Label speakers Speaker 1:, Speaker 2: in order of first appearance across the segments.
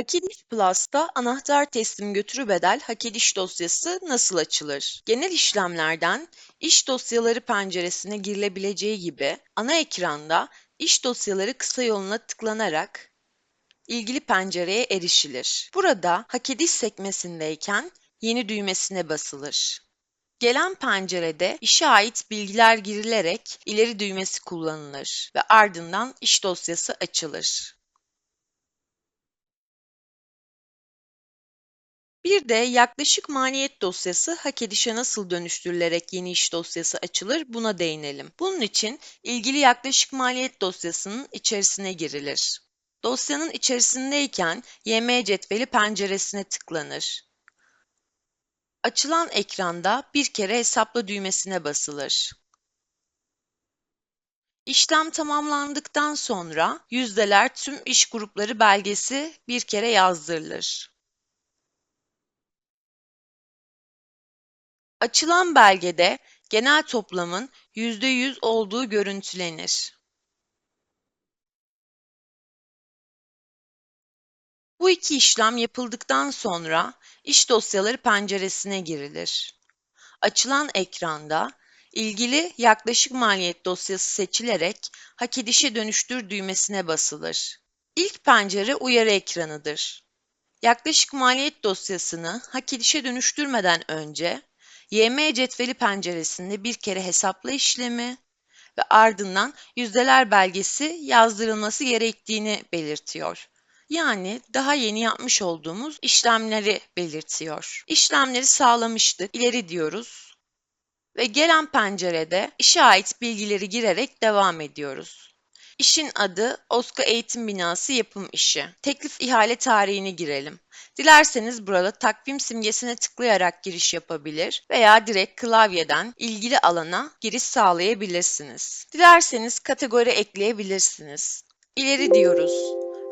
Speaker 1: Hakediş Plus'ta anahtar teslim götürü bedel Hakediş dosyası nasıl açılır? Genel işlemlerden iş dosyaları penceresine girilebileceği gibi ana ekranda iş dosyaları kısa yoluna tıklanarak ilgili pencereye erişilir. Burada Hakediş sekmesindeyken yeni düğmesine basılır. Gelen pencerede işe ait bilgiler girilerek ileri düğmesi kullanılır ve ardından iş dosyası açılır. Bir de yaklaşık maliyet dosyası hak edişe nasıl dönüştürülerek yeni iş dosyası açılır buna değinelim. Bunun için ilgili yaklaşık maliyet dosyasının içerisine girilir. Dosyanın içerisindeyken YM cetveli penceresine tıklanır. Açılan ekranda bir kere hesapla düğmesine basılır. İşlem tamamlandıktan sonra yüzdeler tüm iş grupları belgesi bir kere yazdırılır. Açılan belgede genel toplamın %100 olduğu görüntülenir. Bu iki işlem yapıldıktan sonra iş dosyaları penceresine girilir. Açılan ekranda ilgili yaklaşık maliyet dosyası seçilerek hak edişe dönüştür düğmesine basılır. İlk pencere uyarı ekranıdır. Yaklaşık maliyet dosyasını hak edişe dönüştürmeden önce YM cetveli penceresinde bir kere hesapla işlemi ve ardından yüzdeler belgesi yazdırılması gerektiğini belirtiyor. Yani daha yeni yapmış olduğumuz işlemleri belirtiyor. İşlemleri sağlamıştık. İleri diyoruz. Ve gelen pencerede işe ait bilgileri girerek devam ediyoruz. İşin adı Oska Eğitim Binası yapım işi. Teklif ihale tarihini girelim. Dilerseniz burada takvim simgesine tıklayarak giriş yapabilir veya direkt klavyeden ilgili alana giriş sağlayabilirsiniz. Dilerseniz kategori ekleyebilirsiniz. İleri diyoruz.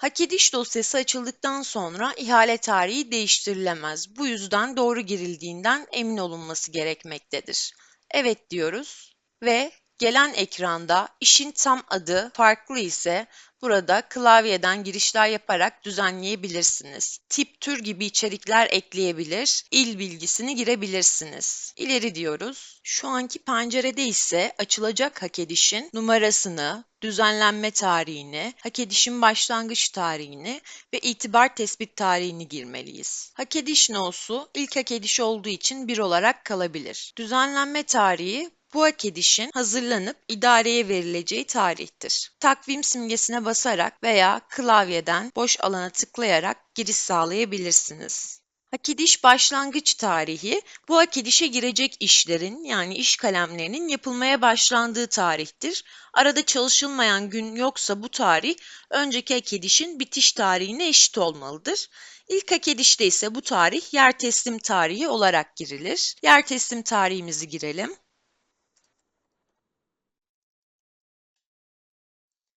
Speaker 1: Hak ediş dosyası açıldıktan sonra ihale tarihi değiştirilemez. Bu yüzden doğru girildiğinden emin olunması gerekmektedir. Evet diyoruz ve Gelen ekranda işin tam adı farklı ise burada klavyeden girişler yaparak düzenleyebilirsiniz. Tip tür gibi içerikler ekleyebilir, il bilgisini girebilirsiniz. İleri diyoruz. Şu anki pencerede ise açılacak hak edişin numarasını, düzenlenme tarihini, hak edişin başlangıç tarihini ve itibar tespit tarihini girmeliyiz. Hak ediş nosu ilk hak ediş olduğu için bir olarak kalabilir. Düzenlenme tarihi bu hak edişin hazırlanıp idareye verileceği tarihtir. Takvim simgesine basarak veya klavyeden boş alana tıklayarak giriş sağlayabilirsiniz. Hak ediş başlangıç tarihi, bu hak edişe girecek işlerin yani iş kalemlerinin yapılmaya başlandığı tarihtir. Arada çalışılmayan gün yoksa bu tarih, önceki hak edişin bitiş tarihine eşit olmalıdır. İlk hak edişte ise bu tarih yer teslim tarihi olarak girilir. Yer teslim tarihimizi girelim.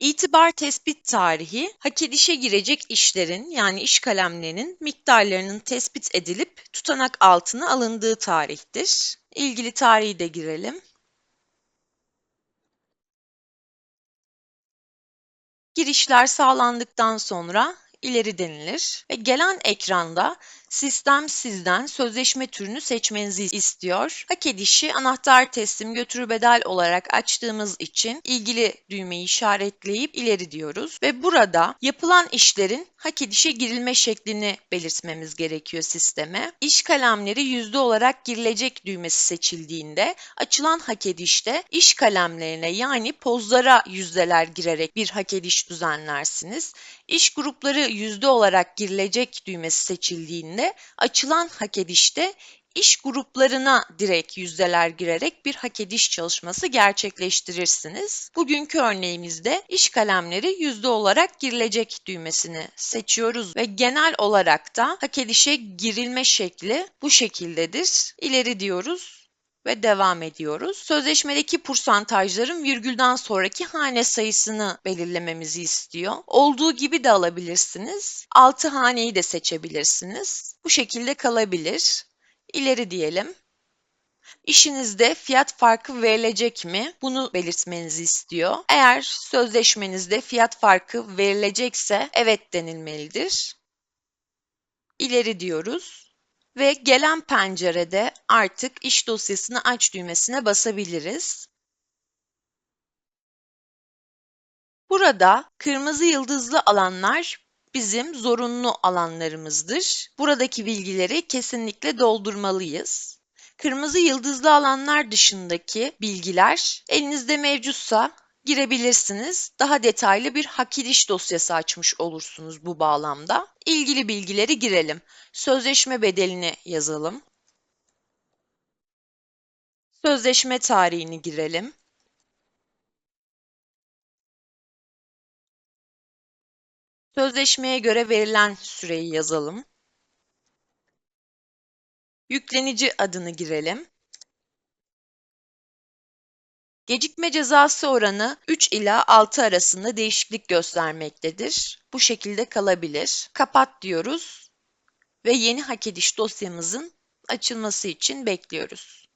Speaker 1: İtibar tespit tarihi, hak edişe girecek işlerin yani iş kalemlerinin miktarlarının tespit edilip tutanak altına alındığı tarihtir. İlgili tarihi de girelim. Girişler sağlandıktan sonra ileri denilir ve gelen ekranda Sistem sizden sözleşme türünü seçmenizi istiyor. Hak edişi anahtar teslim götürü bedel olarak açtığımız için ilgili düğmeyi işaretleyip ileri diyoruz ve burada yapılan işlerin hak edişe girilme şeklini belirtmemiz gerekiyor sisteme. İş kalemleri yüzde olarak girilecek düğmesi seçildiğinde açılan hak edişte iş kalemlerine yani pozlara yüzdeler girerek bir hak ediş düzenlersiniz. İş grupları yüzde olarak girilecek düğmesi seçildiğinde şeklinde açılan hak edişte iş gruplarına direkt yüzdeler girerek bir hak ediş çalışması gerçekleştirirsiniz. Bugünkü örneğimizde iş kalemleri yüzde olarak girilecek düğmesini seçiyoruz ve genel olarak da hak edişe girilme şekli bu şekildedir. İleri diyoruz ve devam ediyoruz. Sözleşmedeki porsantajların virgülden sonraki hane sayısını belirlememizi istiyor. Olduğu gibi de alabilirsiniz. 6 haneyi de seçebilirsiniz. Bu şekilde kalabilir. İleri diyelim. İşinizde fiyat farkı verilecek mi? Bunu belirtmenizi istiyor. Eğer sözleşmenizde fiyat farkı verilecekse evet denilmelidir. ileri diyoruz ve gelen pencerede artık iş dosyasını aç düğmesine basabiliriz. Burada kırmızı yıldızlı alanlar bizim zorunlu alanlarımızdır. Buradaki bilgileri kesinlikle doldurmalıyız. Kırmızı yıldızlı alanlar dışındaki bilgiler elinizde mevcutsa girebilirsiniz. Daha detaylı bir hak ediş dosyası açmış olursunuz bu bağlamda. İlgili bilgileri girelim. Sözleşme bedelini yazalım. Sözleşme tarihini girelim. Sözleşmeye göre verilen süreyi yazalım. Yüklenici adını girelim. Gecikme cezası oranı 3 ila 6 arasında değişiklik göstermektedir. Bu şekilde kalabilir. Kapat diyoruz ve yeni hak ediş dosyamızın açılması için bekliyoruz.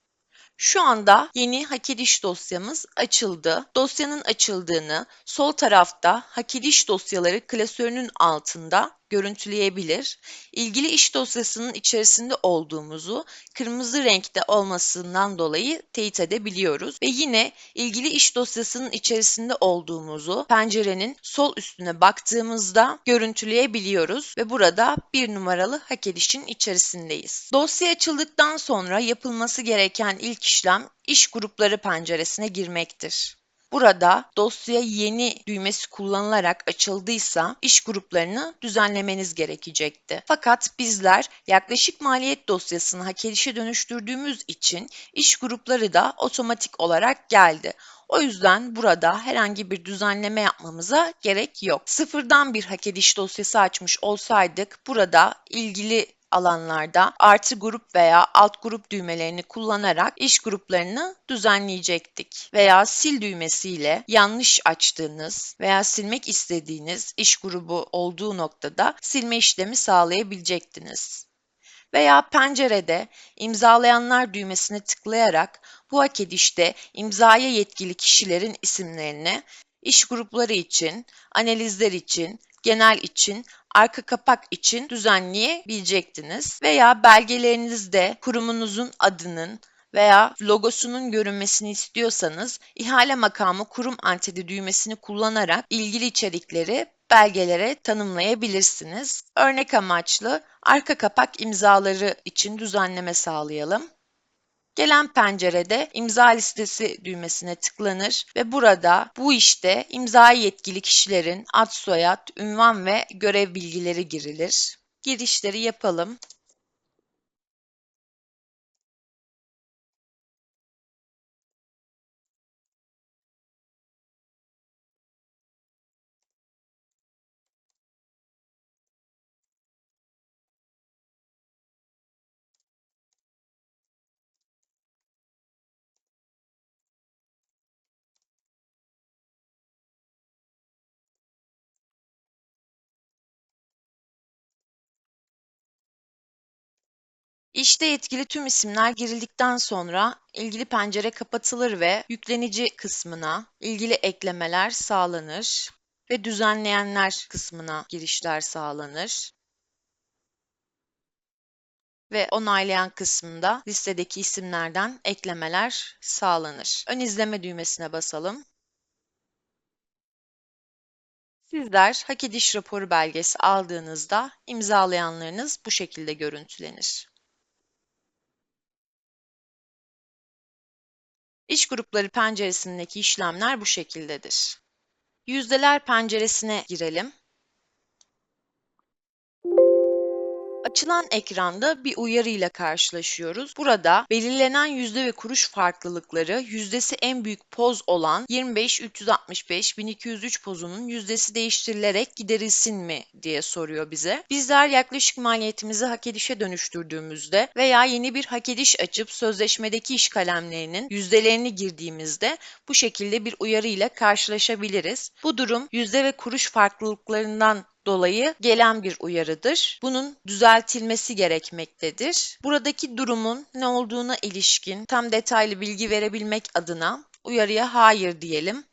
Speaker 1: Şu anda yeni hak ediş dosyamız açıldı. Dosyanın açıldığını sol tarafta hak ediş dosyaları klasörünün altında görüntüleyebilir. İlgili iş dosyasının içerisinde olduğumuzu kırmızı renkte olmasından dolayı teyit edebiliyoruz. Ve yine ilgili iş dosyasının içerisinde olduğumuzu pencerenin sol üstüne baktığımızda görüntüleyebiliyoruz ve burada bir numaralı hak edişin içerisindeyiz. Dosya açıldıktan sonra yapılması gereken ilk işlem iş grupları penceresine girmektir. Burada dosya yeni düğmesi kullanılarak açıldıysa iş gruplarını düzenlemeniz gerekecekti. Fakat bizler yaklaşık maliyet dosyasını hak edişe dönüştürdüğümüz için iş grupları da otomatik olarak geldi. O yüzden burada herhangi bir düzenleme yapmamıza gerek yok. Sıfırdan bir hak ediş dosyası açmış olsaydık burada ilgili alanlarda artı grup veya alt grup düğmelerini kullanarak iş gruplarını düzenleyecektik. Veya sil düğmesiyle yanlış açtığınız veya silmek istediğiniz iş grubu olduğu noktada silme işlemi sağlayabilecektiniz veya pencerede imzalayanlar düğmesine tıklayarak bu hak edişte imzaya yetkili kişilerin isimlerini iş grupları için, analizler için, genel için arka kapak için düzenleyebilecektiniz. Veya belgelerinizde kurumunuzun adının veya logosunun görünmesini istiyorsanız ihale makamı kurum antedi düğmesini kullanarak ilgili içerikleri belgelere tanımlayabilirsiniz. Örnek amaçlı arka kapak imzaları için düzenleme sağlayalım. Gelen pencerede imza listesi düğmesine tıklanır ve burada bu işte imza yetkili kişilerin ad soyad, ünvan ve görev bilgileri girilir. Girişleri yapalım. İşte yetkili tüm isimler girildikten sonra ilgili pencere kapatılır ve yüklenici kısmına ilgili eklemeler sağlanır ve düzenleyenler kısmına girişler sağlanır. Ve onaylayan kısmında listedeki isimlerden eklemeler sağlanır. Ön izleme düğmesine basalım. Sizler hak ediş raporu belgesi aldığınızda imzalayanlarınız bu şekilde görüntülenir. İş grupları penceresindeki işlemler bu şekildedir. Yüzdeler penceresine girelim. Açılan ekranda bir uyarı ile karşılaşıyoruz. Burada belirlenen yüzde ve kuruş farklılıkları yüzdesi en büyük poz olan 25 365 1203 pozunun yüzdesi değiştirilerek giderilsin mi diye soruyor bize. Bizler yaklaşık maliyetimizi hak edişe dönüştürdüğümüzde veya yeni bir hak ediş açıp sözleşmedeki iş kalemlerinin yüzdelerini girdiğimizde bu şekilde bir uyarı ile karşılaşabiliriz. Bu durum yüzde ve kuruş farklılıklarından dolayı gelen bir uyarıdır. Bunun düzeltilmesi gerekmektedir. Buradaki durumun ne olduğuna ilişkin tam detaylı bilgi verebilmek adına uyarıya hayır diyelim.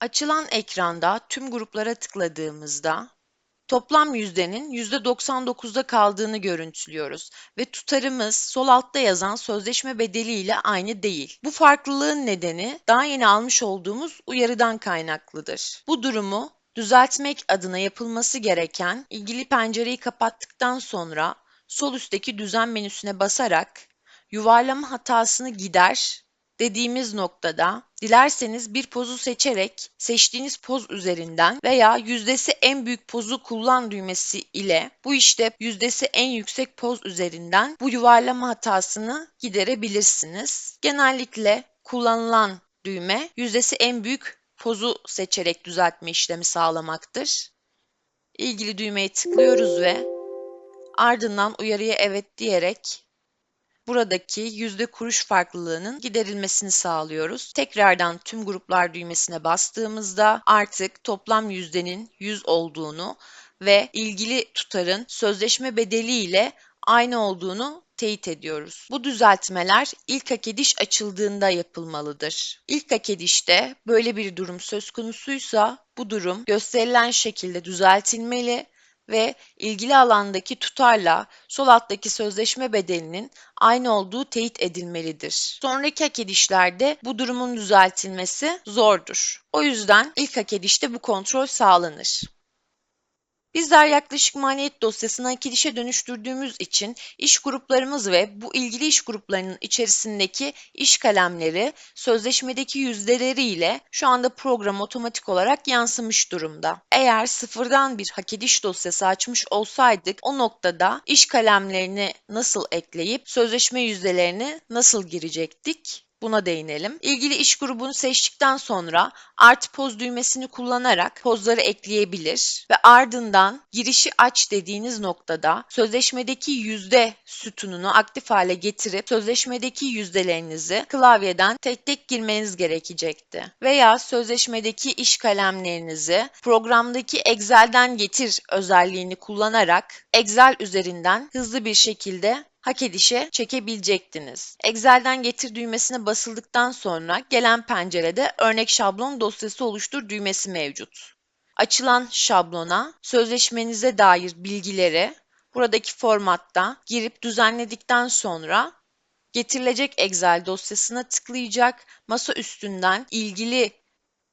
Speaker 1: Açılan ekranda tüm gruplara tıkladığımızda toplam yüzdenin %99'da kaldığını görüntülüyoruz ve tutarımız sol altta yazan sözleşme bedeli ile aynı değil. Bu farklılığın nedeni daha yeni almış olduğumuz uyarıdan kaynaklıdır. Bu durumu düzeltmek adına yapılması gereken ilgili pencereyi kapattıktan sonra sol üstteki düzen menüsüne basarak yuvarlama hatasını gider dediğimiz noktada dilerseniz bir pozu seçerek seçtiğiniz poz üzerinden veya yüzdesi en büyük pozu kullan düğmesi ile bu işte yüzdesi en yüksek poz üzerinden bu yuvarlama hatasını giderebilirsiniz. Genellikle kullanılan düğme yüzdesi en büyük pozu seçerek düzeltme işlemi sağlamaktır. İlgili düğmeye tıklıyoruz ve ardından uyarıya evet diyerek buradaki yüzde kuruş farklılığının giderilmesini sağlıyoruz. Tekrardan tüm gruplar düğmesine bastığımızda artık toplam yüzdenin 100 olduğunu ve ilgili tutarın sözleşme bedeli ile aynı olduğunu teyit ediyoruz. Bu düzeltmeler ilk hak ediş açıldığında yapılmalıdır. İlk hak edişte böyle bir durum söz konusuysa bu durum gösterilen şekilde düzeltilmeli ve ilgili alandaki tutarla sol alttaki sözleşme bedelinin aynı olduğu teyit edilmelidir. Sonraki hak edişlerde bu durumun düzeltilmesi zordur. O yüzden ilk hak edişte bu kontrol sağlanır. Bizler yaklaşık maliyet dosyasını hak edişe dönüştürdüğümüz için iş gruplarımız ve bu ilgili iş gruplarının içerisindeki iş kalemleri sözleşmedeki yüzdeleriyle şu anda program otomatik olarak yansımış durumda. Eğer sıfırdan bir hak ediş dosyası açmış olsaydık o noktada iş kalemlerini nasıl ekleyip sözleşme yüzdelerini nasıl girecektik? Buna değinelim. İlgili iş grubunu seçtikten sonra artı poz düğmesini kullanarak pozları ekleyebilir ve ardından girişi aç dediğiniz noktada sözleşmedeki yüzde sütununu aktif hale getirip sözleşmedeki yüzdelerinizi klavyeden tek tek girmeniz gerekecekti. Veya sözleşmedeki iş kalemlerinizi programdaki Excel'den getir özelliğini kullanarak Excel üzerinden hızlı bir şekilde hak edişe çekebilecektiniz. Excel'den getir düğmesine basıldıktan sonra gelen pencerede örnek şablon dosyası oluştur düğmesi mevcut. Açılan şablona sözleşmenize dair bilgileri buradaki formatta girip düzenledikten sonra getirilecek Excel dosyasına tıklayacak, masa üstünden ilgili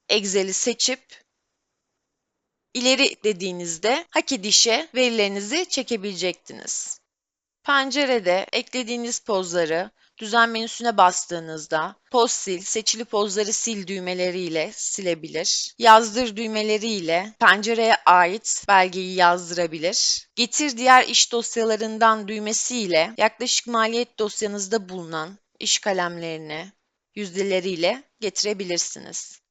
Speaker 1: Excel'i seçip ileri dediğinizde hak edişe verilerinizi çekebilecektiniz. Pencerede eklediğiniz pozları düzen menüsüne bastığınızda poz sil, seçili pozları sil düğmeleriyle silebilir. Yazdır düğmeleriyle pencereye ait belgeyi yazdırabilir. Getir diğer iş dosyalarından düğmesiyle yaklaşık maliyet dosyanızda bulunan iş kalemlerini yüzdeleriyle getirebilirsiniz.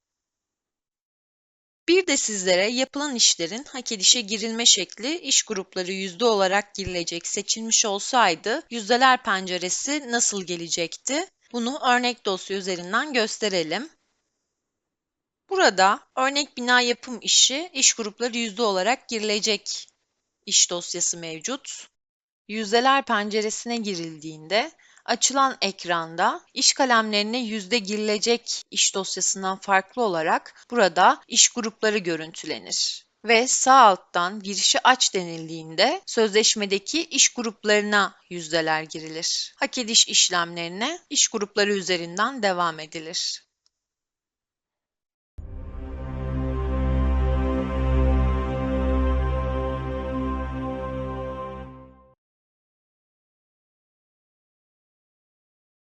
Speaker 1: Bir de sizlere yapılan işlerin hak edişe girilme şekli iş grupları yüzde olarak girilecek seçilmiş olsaydı yüzdeler penceresi nasıl gelecekti? Bunu örnek dosya üzerinden gösterelim. Burada örnek bina yapım işi iş grupları yüzde olarak girilecek iş dosyası mevcut. Yüzdeler penceresine girildiğinde Açılan ekranda iş kalemlerine yüzde girilecek iş dosyasından farklı olarak burada iş grupları görüntülenir ve sağ alttan girişi aç denildiğinde sözleşmedeki iş gruplarına yüzdeler girilir. Hak ediş işlemlerine iş grupları üzerinden devam edilir.